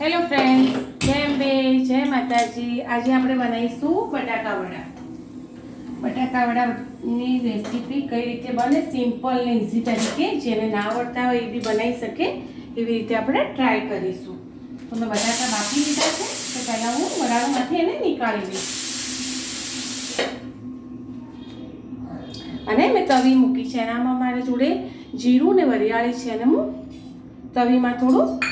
Hello friend જય અંબે, જય માતાજી. આજે આપણે બનાવીશું બટાકા વડા. બટાકા વડાની રેસીપી કઈ રીતે બને? સિમ્પલ ને ઇઝી તરીકે, જેને ના આવડતા હોય એ બી બનાવી શકે. એવી રીતે આપણે ટ્રાય કરીશું. તો મેં બટાકા બાફી લીધા છે. તો પહેલાં હું વડાળમાંથી એને નીકાળી લઈશ. અને મેં તવી મૂકી છે. એનામાં મારા જોડે જીરું ને વરિયાળી છે. અને હું તવીમાં થોડું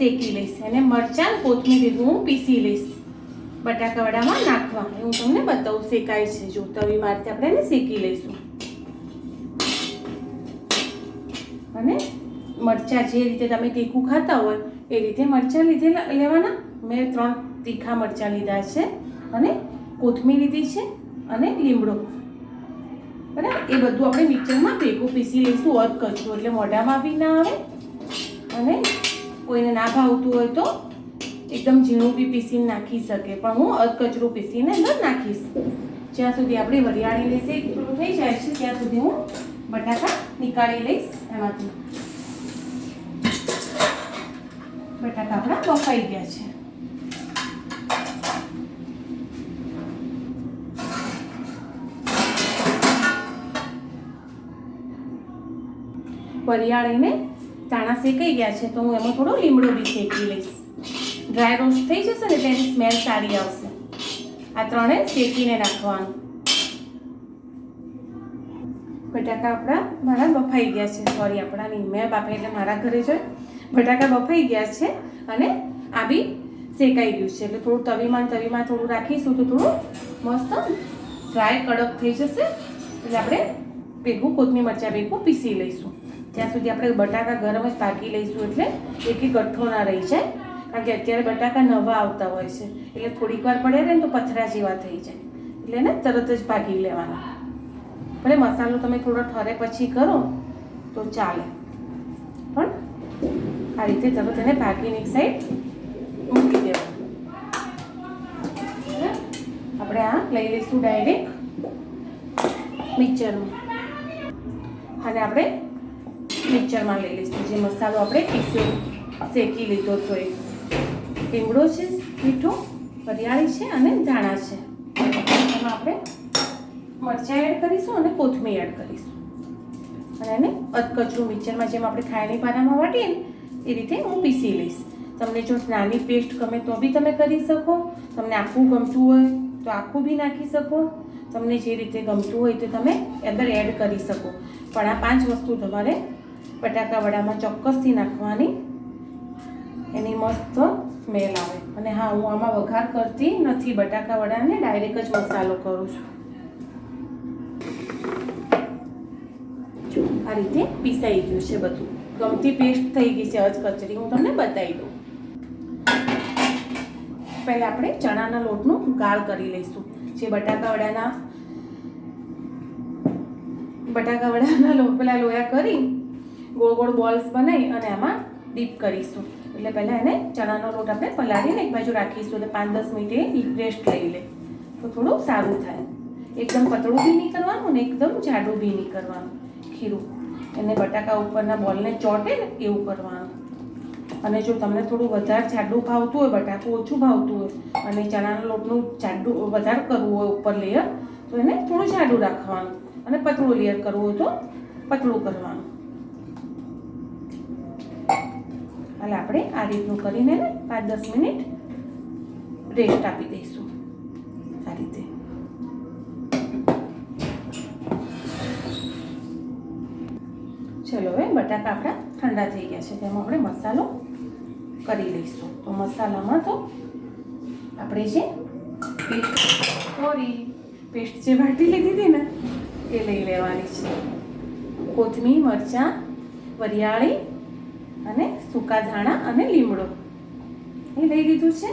શેકી લઈશ અને મરચાં, કોથમીર હું પીસી લઈશ. બટાકાવડામાં નાખવા હું તમને બતાવું, શેકાય છે. જો તવી મારથી આપણે એને શેકી લઈશું. અને મરચાં જે રીતે તમે તીખું ખાતા હોય, એ રીતે મરચાં લીધે લેવાના. મેં ત્રણ તીખા મરચાં લીધા છે અને કોથમીર લીધી છે અને લીમડો. બરાબર? એ બધું આપણે મિક્સરમાં ભેગું પીસી લઈશું, અધ કરશું એટલે મોઢામાં બી ના આવે અને કોઈને ના ભાવતું હોય તો એકદમ ઝીણું બી પીસીને નાખી શકે. પણ હું અધ કચરું પીસીને અંદર નાખીશ. જ્યાં સુધી આપણી વરિયાળી લેશે થોડું થઈ જાય છે, ત્યાં સુધી હું બટાકા નીકાળી લઈશ એમાંથી. બટાકા આપણા બફાઈ ગયા છે. વરિયાળીને દાણા શેકાઈ ગયા છે, તો હું એમાં થોડો લીમડો બી શેકી લઈશ. ડ્રાય રોસ્ટ થઈ જશે ને તેની સ્મેલ સારી આવશે. આ ત્રણે શેકીને રાખવાનું બટાકા આપણા મારા બફાઈ ગયા છે. સોરી આપણા નહીં. મેં બાફે એટલે મારા ઘરે જોઈ બટાકા બફાઈ ગયા છે અને આ બી શેકાઈ ગયું છે. એટલે થોડું તવીમાં તવીમાં થોડું રાખીશું તો થોડું મસ્ત ડ્રાય કડક થઈ જશે. એટલે આપણે ભેગું કોથમી મરચાં ભેગું પીસી લઈશું. ત્યાં સુધી આપણે બટાકા ગરમ જ પાકી લઈશું એટલે એકી ગઠ્ઠો ના રહી જાય. કારણ કે અત્યારે બટાકા નવા આવતા હોય છે. એટલે થોડીક વાર પડે ને તો પથરા જેવા થઈ જાય. એટલે એને તરત જ ભાગી લેવાના. ભલે મસાલો તમે થોડો ઠરે પછી કરો તો ચાલે. પણ આ રીતે તરત એને એક સાઈડ મૂકી દેવાનું. આપણે આ લઈ લઈશું ડાયરેક્ટ મિક્સરમાં અને આપણે મિક્સરમાં લઈ લઈશું. જે મસાલો આપણે પીસ્યો શેકી લીધો તો એ. લીમડો છે, મીઠું વરિયાળી છે અને ધાણા છે. એમાં આપણે મરચાં એડ કરીશું અને કોથમીર એડ કરીશું. અને એને અધકચરું મિક્સરમાં જેમ આપણે ખાયની પાનામાં વાટીએ ને, એ રીતે હું પીસી લઈશ. તમને જો નાની પેસ્ટ ગમે તો બી તમે કરી શકો. તમને આખું ગમતું હોય તો આખું બી નાખી શકો. તમને જે રીતે ગમતું હોય તે તમે અંદર એડ કરી શકો. પણ આ પાંચ વસ્તુ તમારે બટાકા વડામાં ચોક્કસથી નાખવાની. એની મસ્ત સ્મેલ આવે. અને હા, હું આમાં વઘાર કરતી નથી બટાકા વડાને ડાયરેક્ટ જ મસાલો કરું છું. આ રીતે પીસાઈ ગયું છે બધું. ગમતી પેસ્ટ થઈ ગઈ છે અજ કચરી. હું તમને બતાવી દઉં. પહેલાં આપણે ચણાના લોટનું ગાળ કરી લઈશું. જે બટાકા વડાના બટાકા વડાના પેલા લોયા કરી ગોળ ગોળ બોલ્સ બનાવી અને એમાં ડીપ કરીશું. એટલે પહેલાં એને ચણાનો લોટ આપણે પલાળીને એક બાજુ રાખીશું એટલે પાંચ દસ મિનિટે રેસ્ટ લઈ લે. તો થોડું સારું થાય. એકદમ પતળું બી નહીં કરવાનું ને એકદમ જાડું બી નહીં કરવાનું. ખીરું. એને બટાકા ઉપરના બોલને ચોટે ને એવું કરવાનું. અને જો તમને થોડું વધારે જાડું ભાવતું હોય, બટાકું ઓછું ભાવતું હોય અને ચણાના લોટનું જાડું વધારે કરવું હોય ઉપર લેયર તો એને થોડું જાડું રાખવાનું અને પતળું લેયર કરવું હોય તો પતળું કરવાનું. હાલ આપણે આ રીતનું કરીને પાંચ દસ મિનિટ રેસ્ટ આપી દઈશું. આ રીતે. ચલો હવે બટાકા આપણા ઠંડા થઈ ગયા છે તેમાં આપણે મસાલો કરી લઈશું. તો મસાલામાં તો આપણે જે પેસ્ટ કોરી પેસ્ટ જે વાટી લીધી હતી ને, એ લઈ લેવાની છે. કોથમીર, મરચાં, વરિયાળી સૂકા ધાણા અને લીમડો. એ લઈ લીધું છે.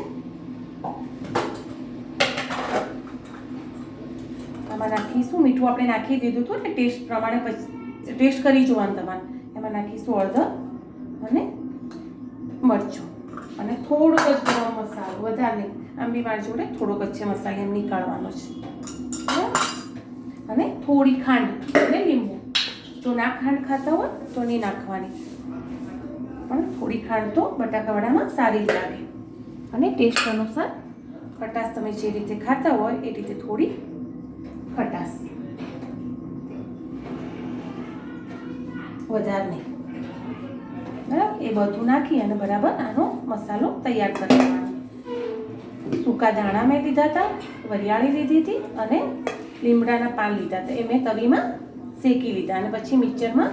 આમાં નાખીશું. મીઠું આપણે નાખી દીધું હતું એટલે ટેસ્ટ પ્રમાણે પછી ટેસ્ટ કરી જોવાનું તમારે. એમાં નાખીશું હળદર અને મરચું. અને થોડોક જ ગરમ મસાલો, વધારે નહીં. આમ મારી જોડે થોડોક જ છે મસાલો, એમ નીકાળવાનો છે? અને થોડી ખાંડ અને લીંબુ. જો ના ખાંડ ખાતા હોય તો નહીં નાખવાની. પણ થોડી ખાંડ તો બટાકાવડામાં સારી જ લાગે. અને ટેસ્ટ અનુસાર ખટાશ તમે જે રીતે ખાતા હોય એ રીતે થોડી ખટાશ. વધારે નહીં. બરાબર? એ બધું નાખી અને બરાબર આનો મસાલો તૈયાર કરી સૂકા દાણા મેં લીધા હતા વરિયાળી લીધી હતી અને લીમડાના પાન લીધા હતા એ મેં તવીમાં શેકી લીધા અને પછી મિક્સરમાં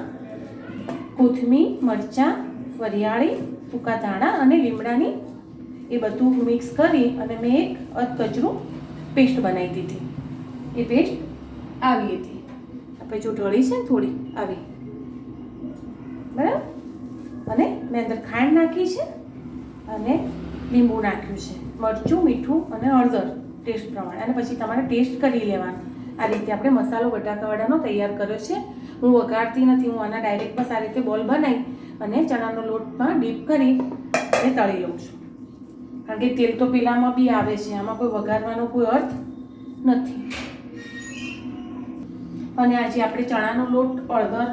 કોથમીર, મરચાં વરિયાળી, સૂકા ધાણા અને લીમડાની એ બધું મિક્સ કરી અને મેં એક અધકચરું પેસ્ટ બનાવી દીધી. એ પેસ્ટ આવી હતી. આપણે જો ઢળી છે ને થોડી, આવી. બરાબર? અને મેં અંદર ખાંડ નાખી છે અને લીંબુ નાખ્યું છે. મરચું, મીઠું અને હળદર ટેસ્ટ પ્રમાણે. અને પછી તમારે ટેસ્ટ કરી લેવાનું. આ રીતે આપણે મસાલો બટાકાવાડાનો તૈયાર કર્યો છે. હું વઘારતી નથી, હું આના ડાયરેક્ટ બસ આ રીતે બોલ બનાવી અને ચણાનો લોટમાં ડીપ કરી અને તળી લઉં છું. કારણ કે તેલ તો પેલામાં બી આવે છે, આમાં કોઈ વઘારવાનો કોઈ અર્થ નથી. અને આજે આપણે ચણાનો લોટ અડધર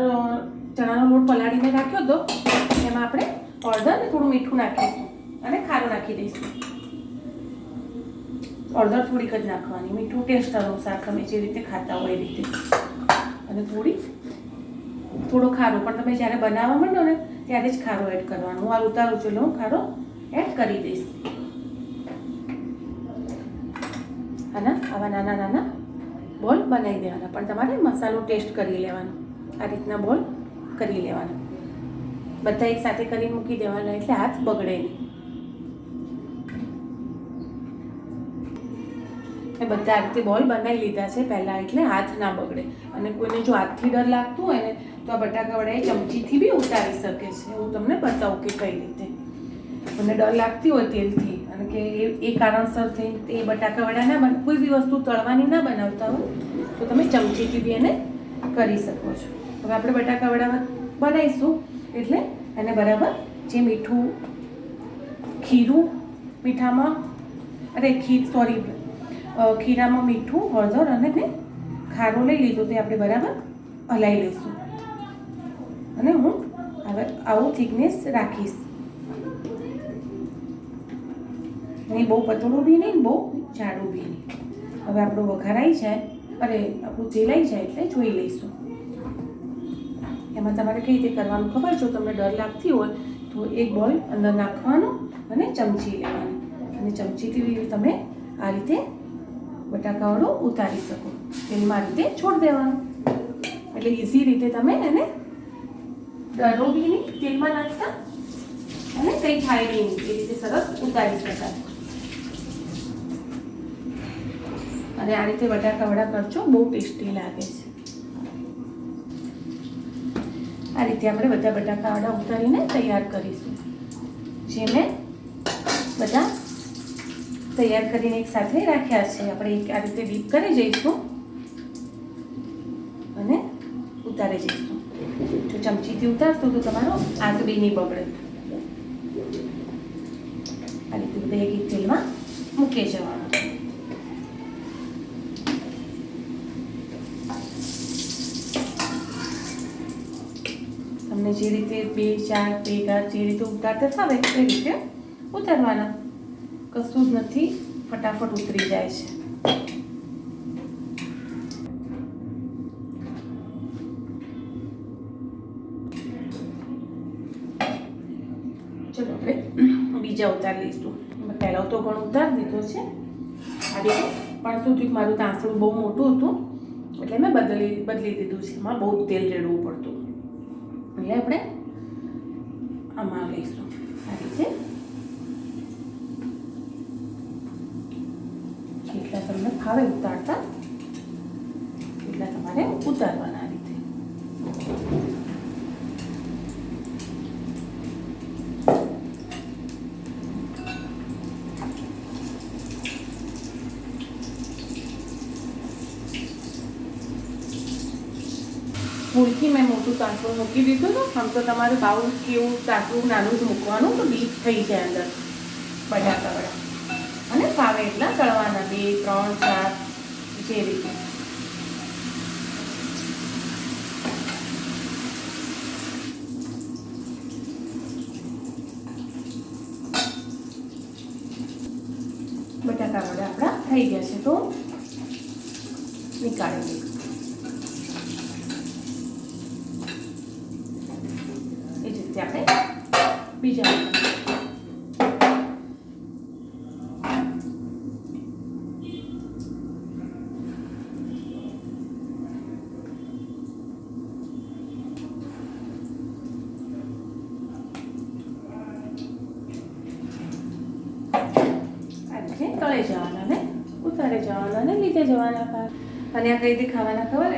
ચણાનો લોટ પલાળીને રાખ્યો હતો એમાં આપણે અડધર ને થોડું મીઠું નાખીશું અને ખારું નાખી દઈશું. અડધર થોડીક જ નાખવાની, મીઠું ટેસ્ટ અનુસાર તમે જે રીતે ખાતા હોય એ રીતે. અને થોડી થોડો ખારો, પણ તમે જ્યારે બનાવવા માંડો ને, ત્યારે જ ખારો એડ કરવાનો. હું આ ઉતારું છું એટલે હું ખારો એડ કરી દઈશ. આના, આવા નાના નાના બોલ બનાવી દેવાના, પણ તમારે મસાલો ટેસ્ટ કરી લેવાનો. આ રીતના બોલ કરી લેવાના. બધા એક સાથે કરીને મૂકી દેવાના, એટલે હાથ બગડે નહીં. મેં બધા આ રીતે બોલ બનાવી લીધા છે પહેલાં, એટલે હાથ ના બગડે. અને કોઈને જો હાથથી ડર લાગતું હોય ને તો આ બટાકાવડા એ ચમચીથી બી ઉતારી શકે છે. હું તમને બતાવું કે કઈ રીતે. મને ડર લાગતી હોય તેલથી. અને કે એ એ કારણસર થઈ એ બટાકાવડા ના બન, કોઈ બી વસ્તુ તળવાની ના બનાવતા હોય, તો તમે ચમચીથી બી એને કરી શકો છો. હવે આપણે બટાકાવડા બનાવીશું. એટલે એને બરાબર જે મીઠું, ખીરું મીઠામાં, અરે ખીર સોરી ખીરામાં મીઠું, હળદર અને મેં ખારો લઈ લીધો તે આપણે બરાબર હલાવી લઈશું. અને હું હવે આવું થિકનેસ રાખીશ. નહીં, બહુ પતળું બી નહીં, બહુ જાડું બી નહીં. હવે આપણું વઘારાઈ જાય, અરે, આપણું તેલાઈ જાય એટલે જોઈ લઈશું. એમાં તમારે કઈ રીતે કરવાનું ખબર? જો તમને ડર લાગતી હોય, તો એક બોલ અંદર નાખવાનો અને ચમચી લેવાની. અને ચમચીથી તમે આ રીતે બટાકાવાળો ઉતારી શકો. તેલમાં આ રીતે છોડ દેવાનું. એટલે ઇઝી રીતે તમે એને નહીં તેલમાં નાખતા અને કંઈ થાય નહીં, એ રીતે સરસ ઉતારી શકાય. અને આ રીતે બટાકા વડા કરજો, બહુ ટેસ્ટી લાગે છે. આ રીતે આપણે બધા બટાકા વડા ઉતારીને તૈયાર કરીશું. જે મેં બધા તૈયાર કરીને એક સાથે રાખ્યા છે. આપણે એક આ રીતે ડીપ કરી જઈશું અને ઉતારી જઈશું. ચમચીથી ઉતારશો તો તમારો આગ બી નહીં બગડે. આ રીતે એક તેલમાં મૂકી જવાનું. તમને જે રીતે બે, ચાર ભેગા જે રીતે ઉતારતા ફાવે એ રીતે ઉતારવાના. કશું જ નથી, ફટાફટ ઉતરી જાય છે ચલો આપણે બીજા ઉતારી લઈશું પહેલાં તો ઘણો ઉતારી દીધો છે. આ રીતે. પણ શું થયું મારું તાંસળું બહુ મોટું હતું, એટલે મેં બદલી બદલી દીધું છે. એમાં બહુ તેલ રેડવું પડતું. એટલે આપણે આમાં લઈશું. આ રીતે. એટલા તમને ફાવે ઉતારતા, એટલા તમારે ઉતારવાના. મોટું સાસરું મૂકી દીધું ને, આમ તો તમારું બાઉલ કેવું સાસરું નાનું જ મૂકવાનું તો ડીપ થઈ જાય અંદર. બટાકા વડા. અને ફાવે એટલા તળવાના, બે, ત્રણ, ચાર, જે રીતે. બટાકા વડા આપણા થઈ ગયા છે, તો નીકાળી દઈએ બીજા. તળે જવાના ને ઉતારે જવાના ને લીધે જવાના અને આ કઈ રીતે ખાવાના ખબર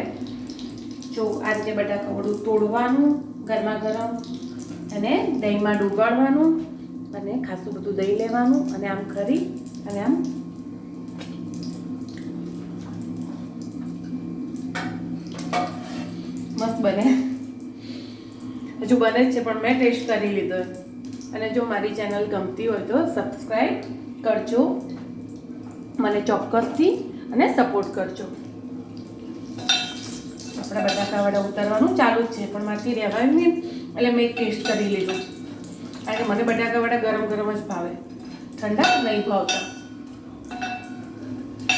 જો આ રીતે બટાકા વડું તોડવાનું ગરમા ગરમ અને દહીંમાં ડૂબાડવાનું અને ખાસું બધું દહીં લેવાનું અને આમ કરી અને આમ મસ્ત બને. હજુ બને જ છે, પણ મેં ટેસ્ટ કરી લીધો. અને જો મારી ચેનલ ગમતી હોય તો સબસ્ક્રાઈબ કરજો, મને ચોક્કસથી અને સપોર્ટ કરજો. આપણા બટાકાવાળા ઉતારવાનું ચાલુ જ છે, પણ મારથી રહેવાય નહીં. એટલે મેં ટેસ્ટ કરી લીધું. કારણ કે મને બટાકાવાળા ગરમ ગરમ જ ભાવે. ઠંડા નહીં ભાવતા.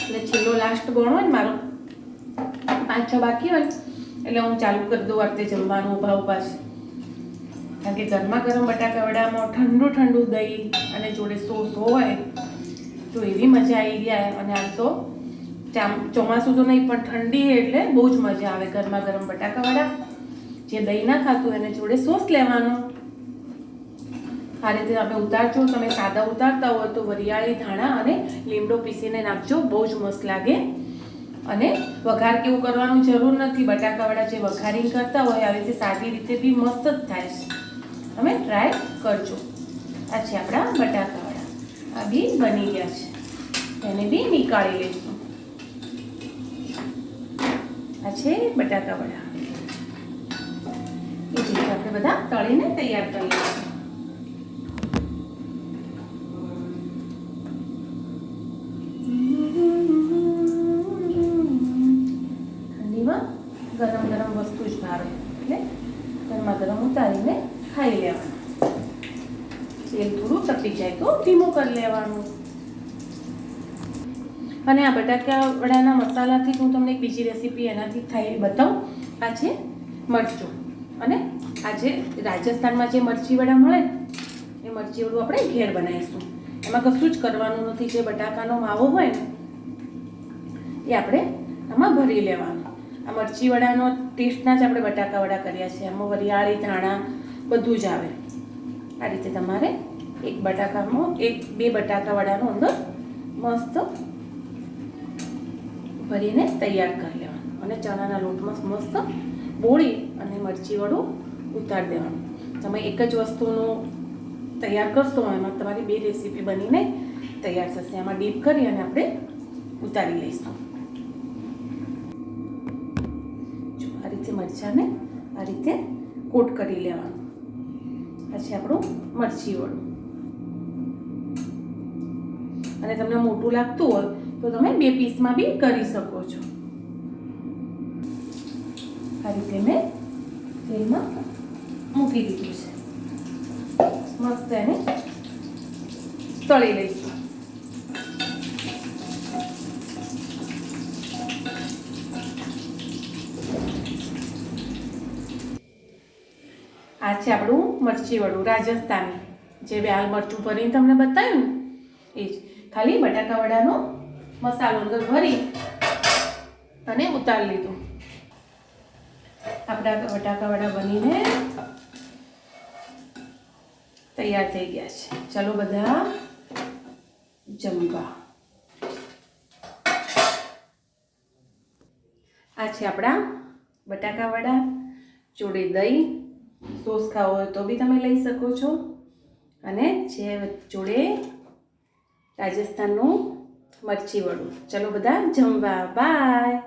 એટલે છેલ્લો લાસ્ટ ગણો હોય ને મારો, પાંચ છ બાકી હોય, એટલે હું ચાલુ કરી દઉં વખતે જમવાનું ભાવ ઊભા કારણ કે ગરમા ગરમ બટાકા વડામાં ઠંડુ ઠંડુ દહીં અને જોડે સોસ હોય, તો એવી મજા આવી ગયા. અને આમ તો ચામ- ચોમાસું તો નહીં, પણ ઠંડી એટલે બહુ જ મજા આવે ગરમા ગરમ બટાકા વડા. જે દહીં ના ખાતું એને જોડે સોસ લેવાનો. આ રીતે તમે ઉતારજો, તમે સાદા ઉતારતા હોય તો વરિયાળી, ધાણા અને લીમડો પીસીને નાખજો, બહુ જ મસ્ત લાગે. અને વઘાર કેવું કરવાનું જરૂર નથી, બટાકાવાળા જે વઘારી કરતા હોય, આવી રીતે સાદી રીતે બી મસ્ત જ થાય છે. તમે ટ્રાય કરજો. આ છે આપણા બટાકાવાળા. આ બી બની ગયા છે. એને બી નીકાળી લઈશું આ છે બટાકાવાળા. એ જ બધા તળીને તૈયાર કરી ઠંડીમાં ગરમ ગરમ વસ્તુ જ ભાવે. એટલે ગરમા ગરમ ઉતારીને ખાઈ લેવાનું. તેલ થોડું તપી જાય તો ધીમું કરી લેવાનું. અને આ બટાકા વડાના મસાલાથી હું તમને એક બીજી રેસીપી એનાથી થાય બતાવું. આ છે મરચું. અને આજે રાજસ્થાનમાં જે મરચી વડા મળે એ મરચી વડું આપણે ઘેર બનાવીશું. એમાં કશું જ કરવાનું નથી, જે બટાકાનો માવો હોય ને, એ આપણે આમાં ભરી લેવાનું. આ મરચી વડાનો ટેસ્ટના જ આપણે બટાકા વડા કર્યા છે. એમાં વરિયાળી, ધાણા, બધું જ આવે. આ રીતે તમારે એક બટાકામાં, એક, બે બટાકા વડાનો અંદર મસ્ત ભરીને તૈયાર કરી લેવાનું. અને ચણાના લોટમાં મસ્ત બોળી અને મરચી વડું ઉતારી દેવાનું. તમે એક જ વસ્તુનું તૈયાર કરશો, એમાં તમારી બે રેસીપી બનીને તૈયાર થશે. એમાં ડીપ કરી અને આપણે ઉતારી લઈશું. જો આ રીતે મરચાંને આ રીતે કોટ કરી લેવાનું. પછી આપણું મરચી વડું અને તમને મોટું લાગતું હોય તો તમે બે પીસમાં બી કરી શકો છો. આ રીતે મેં તેલમાં મૂકી દીધું છે મસ્ત એને તળી લઈશું આ છે આપણું મરચી વડું રાજસ્થાની જે વ્યાલ મરચું ભરીને તમને બતાવ્યું એ જ ખાલી બટાકા વડાનો મસાલો અંદર ભરી અને ઉતારી લીધું આપણા બટાકા વડા બનીને તૈયાર થઈ ગયા છે. ચાલો બધા જમવા. આ છે આપણા બટાકા વડા જોડે દહીં, સોસ ખાવો હોય તો બી તમે લઈ શકો છો. અને છે જોડે રાજસ્થાનનું મરચી વડું ચલો બધા જમવા. બાય.